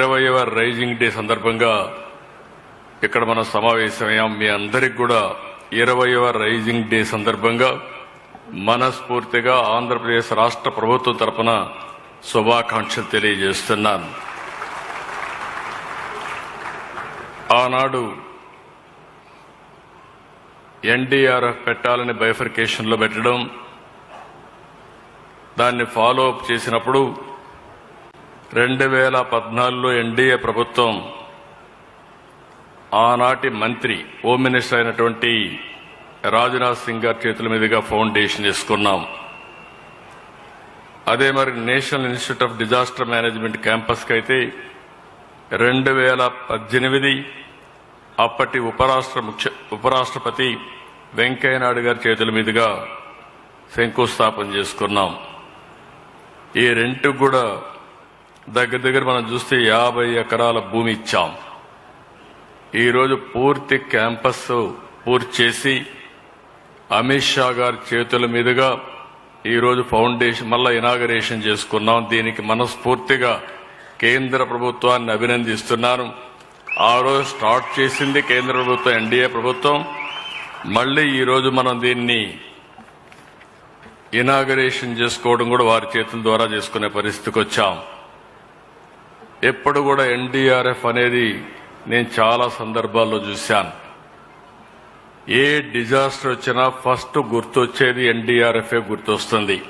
ఇరవైవ rising day సందర్భంగా ఇక్కడ మనం సమావేశమయ్యాం. మీ అందరికి కూడా ఇరవైవ రైజింగ్ డే సందర్భంగా మనస్ఫూర్తిగా ఆంధ్రప్రదేశ్ రాష్ట్ర ప్రభుత్వం తరపున శుభాకాంక్షలు తెలియజేస్తున్నాను. ఆనాడు ఎన్డీఆర్ఎఫ్ పెట్టాలని బైఫర్కేషన్లో పెట్టడం దాన్ని ఫాలో అప్ చేసినప్పుడు రెండు వేల పద్నాలుగులో ఎన్డీఏ ప్రభుత్వం ఆనాటి మంత్రి హోమ్ మినిస్టర్ అయినటువంటి రాజ్నాథ్ సింగ్ గారి చేతుల మీదుగా ఫౌండేషన్ చేసుకున్నాం. అదే మరి national institute of disaster management క్యాంపస్కి అయితే రెండు వేల పద్దెనిమిది అప్పటి ఉపరాష్ట్ర ముఖ్య ఉపరాష్ట్రపతి వెంకయ్యనాయుడు గారి చేతుల మీదుగా శంకుస్థాపన చేసుకున్నాం. ఈ రెంట్ కూడా దగ్గర దగ్గర మనం చూస్తే యాభై ఎకరాల భూమి ఇచ్చాం. ఈరోజు పూర్తి క్యాంపస్ పూర్తి చేసి అమిత్ షా గారి చేతుల మీదుగా ఈరోజు ఫౌండేషన్ మళ్ళా ఇనాగరేషన్ చేసుకున్నాం. దీనికి మనస్ఫూర్తిగా కేంద్ర ప్రభుత్వాన్ని అభినందిస్తున్నాను. ఆ రోజు స్టార్ట్ చేసింది కేంద్ర ప్రభుత్వం ఎన్డీఏ ప్రభుత్వం. మళ్ళీ ఈరోజు మనం దీన్ని ఇనాగరేషన్ చేసుకోవడం కూడా వారి చేతుల ద్వారా చేసుకునే పరిస్థితికి వచ్చాం. ఎప్పుడు కూడా ఎన్డీఆర్ఎఫ్ అనేది నేను చాలా సందర్భాల్లో చూశాను. ఏ డిజాస్టర్ వచ్చినా ఫస్ట్ గుర్తొచ్చేది ఎన్డీఆర్ఎఫ్ గుర్తొస్తుంది.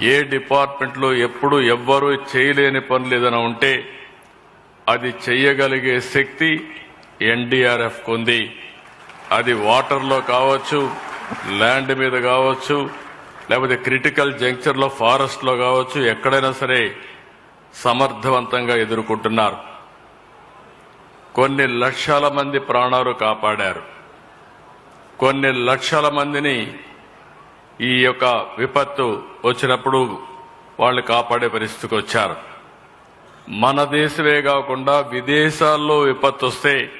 ఏ డిపార్ట్మెంట్లో ఎప్పుడు ఎవ్వరూ చేయలేని పనులు ఏదైనా ఉంటే అది చెయ్యగలిగే శక్తి ఎన్డీఆర్ఎఫ్ ఉంది. అది వాటర్లో కావచ్చు ల్యాండ్ మీద కావచ్చు లేకపోతే క్రిటికల్ జంక్చర్లో ఫారెస్ట్లో కావచ్చు ఎక్కడైనా సరే సమర్థవంతంగా ఎదుర్కొంటున్నారు. కొన్ని లక్షల మంది ప్రాణాలు కాపాడారు. కొన్ని లక్షల మందిని ఈ యొక్క విపత్తు వచ్చినప్పుడు వాళ్ళు కాపాడే పరిస్థితికి వచ్చారు. మన దేశమే కాకుండా విదేశాల్లో విపత్తు వస్తే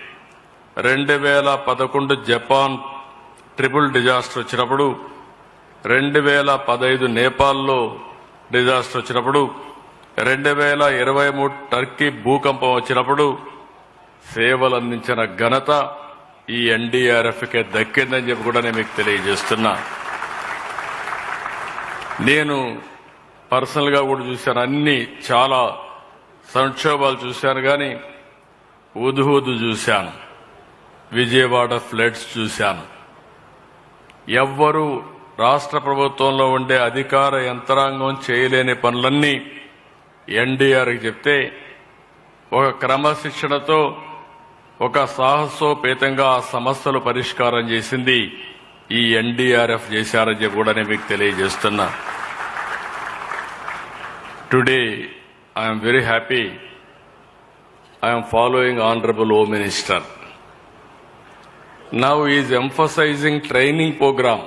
రెండు వేల పదకొండు జపాన్ ట్రిపుల్ డిజాస్టర్ వచ్చినప్పుడు రెండు వేల పదహైదు నేపాల్లో డిజాస్టర్ వచ్చినప్పుడు రెండు వేల ఇరవై మూడు టర్కీ భూకంపం వచ్చినప్పుడు సేవలు అందించిన ఘనత ఈ ఎన్డీఆర్ఎఫ్కే దక్కిందని చెప్పి కూడా నేను మీకు తెలియజేస్తున్నా. నేను పర్సనల్గా కూడా చూశాను. అన్ని చాలా సంక్షోభాలు చూశాను కానీ ఉదుహుదు చూశాను. విజయవాడ ఫ్లడ్స్ చూశాను. ఎవ్వరూ రాష్ట్ర ప్రభుత్వంలో ఉండే అధికార యంత్రాంగం చేయలేని పనులన్నీ ఎన్డీఆర్కి చెప్తే ఒక క్రమశిక్షణతో ఒక సాహసోపేతంగా ఆ సమస్యలు పరిష్కారం చేసింది ఈ ఎన్డీఆర్ఎఫ్ చేశారని చెప్పి కూడా నేను మీకు తెలియజేస్తున్నా. Today I'm very happy I'm following honourable home minister now is emphasizing training programme